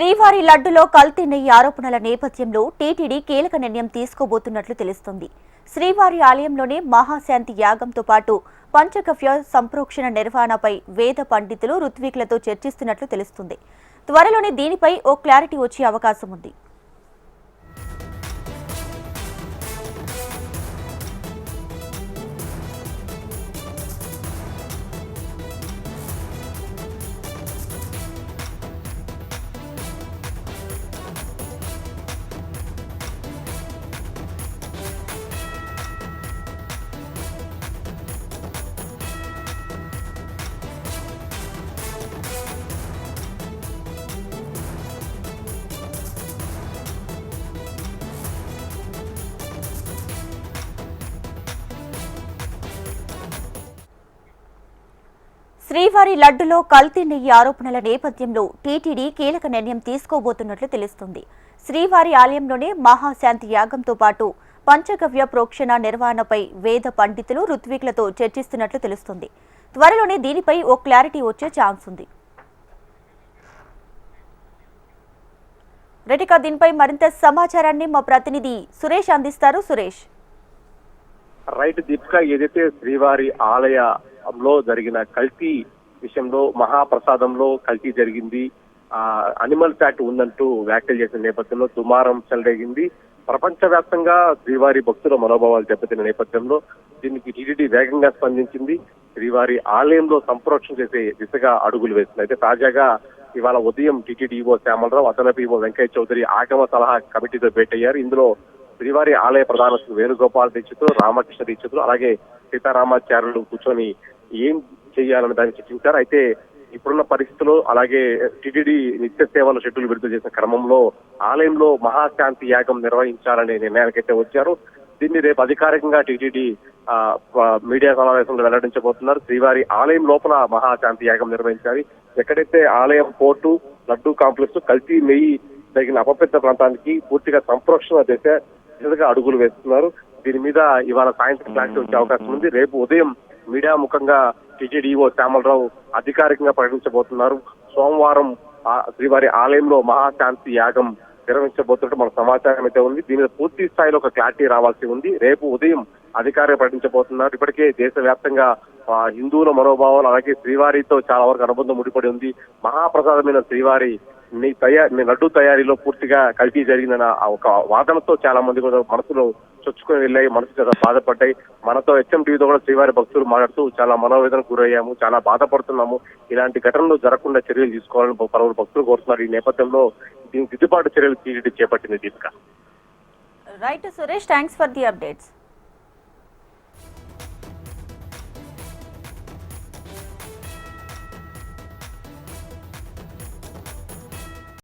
శ్రీవారి లడ్డులో కల్తీ నెయ్యి ఆరోపణల నేపథ్యంలో టీటీడీ కీలక నిర్ణయం తీసుకోబోతున్నట్లు తెలుస్తోంది. శ్రీవారి ఆలయంలోనే మహాశాంతి యాగంతో పాటు పంచగవ్య సంప్రోక్షణ నిర్వహణపై వేద పండితులు ఋత్వికులతో చర్చిస్తున్నట్లు తెలుస్తుంది. త్వరలోనే దీనిపై ఓ క్లారిటీ వచ్చే అవకాశం ఉంది. శ్రీవారి లడ్డులో కల్తీ నెయ్యి ఆరోపణల నేపథ్యంలో టీటీడీ కీలక నిర్ణయం తీసుకోబోతున్నట్లు తెలుస్తుంది. శ్రీవారి ఆలయంలోనే మహాశాంతి యాగంతో పాటు పంచగవ్య ప్రోక్షణ నిర్వహణపై వేద పండితులు ఋత్విక్లతో చర్చిస్తున్నట్లు తెలుస్తుంది. త్వరలోనే దీనిపై ఓ క్లారిటీ వచ్చే ఛాన్స్ ఉంది. రెటికా దీనిపై మరింత సమాచారాన్ని మా ప్రతినిధి సురేష్ అందిస్తారు. సురేష్. రైట్ దీపిక ఏదైతే శ్రీవారి లో జరిగిన కల్తీ విషయంలో మహాప్రసాదంలో కల్తీ జరిగింది. ఆ అనిమల్ ఫ్యాట్ ఉందంటూ వ్యాఖ్యలు చేసిన నేపథ్యంలో దుమారం చెలరేగింది. ప్రపంచవ్యాప్తంగా శ్రీవారి భక్తుల మనోభావాలు దెబ్బతిన్న నేపథ్యంలో దీనికి టీటీడీ వేగంగా స్పందించింది. శ్రీవారి ఆలయంలో సంప్రోక్షణ చేసే దిశగా అడుగులు వేసింది. అయితే తాజాగా ఇవాళ ఉదయం టీటీడీ ఈవో శ్యామలరావు అదనపు ఈవో వెంకయ్య చౌదరి ఆగమ సలహా కమిటీతో భేటయ్యారు ఇందులో శ్రీవారి ఆలయ ప్రధాన వేణుగోపాల్ దీక్షితులు రామకృష్ణ దీక్షితులు అలాగే సీతారామాచార్యులు కూర్చొని ఏం చేయాలని దాన్ని చర్చించారు అయితే ఇప్పుడున్న పరిస్థితుల్లో అలాగే టీటీడీ నిత్య సేవల షెడ్యూల్ విడుదల చేసిన క్రమంలో ఆలయంలో మహాశాంతి యాగం నిర్వహించాలనే నిర్ణయానికైతే వచ్చారు. దీన్ని రేపు అధికారికంగా టీటీడీ మీడియా సమావేశంలో వెల్లడించబోతున్నారు. శ్రీవారి ఆలయం లోపల మహాశాంతి యాగం నిర్వహించాలి. ఎక్కడైతే ఆలయం పోర్టు లడ్డూ కాంప్లెక్స్ కల్తీ నెయ్యి తగిన అపపెద్ద ప్రాంతానికి పూర్తిగా సంప్రోక్షణ దశ దిశగా అడుగులు వేస్తున్నారు. దీని మీద ఇవాళ సాయంత్రం వచ్చే అవకాశం ఉంది. రేపు ఉదయం మీడియా ముఖంగా టీజీడీఓ శ్యామలరావు అధికారికంగా ప్రకటించబోతున్నారు. సోమవారం శ్రీవారి ఆలయంలో మహాశాంతి యాగం నిర్వహించబోతున్నట్టు మన సమాచారం అయితే ఉంది. దీని మీద పూర్తి స్థాయిలో ఒక క్లారిటీ రావాల్సి ఉంది. రేపు ఉదయం అధికారులు ప్రకటించబోతున్నారు. ఇప్పటికే దేశవ్యాప్తంగా హిందువుల మనోభావాలు అలాగే శ్రీవారితో చాలా వరకు అనుబంధం ముడిపడి ఉంది. మహాప్రసాదమైన శ్రీవారి నీ తయారీ నీ లడ్డు తయారీలో పూర్తిగా కల్తీ జరిగిందన్న ఒక వాదనతో చాలా మంది కూడా మనసులో చొచ్చుకొని వెళ్ళాయి మనసు చాలా బాధపడ్డాయి. మనతో హెచ్ఎం టీవీతో కూడా శ్రీవారి భక్తులు మాట్లాడుతూ చాలా మనోవేదన గురయ్యాము చాలా బాధపడుతున్నాము. ఇలాంటి ఘటనలు జరగకుండా చర్యలు తీసుకోవాలని పలువురు భక్తులు కోరుతున్నారు. ఈ నేపథ్యంలో దీనికి దిద్దుబాటు చర్యలు టీడీడీ చేపట్టింది Deepika. Right Suresh thanks for the updates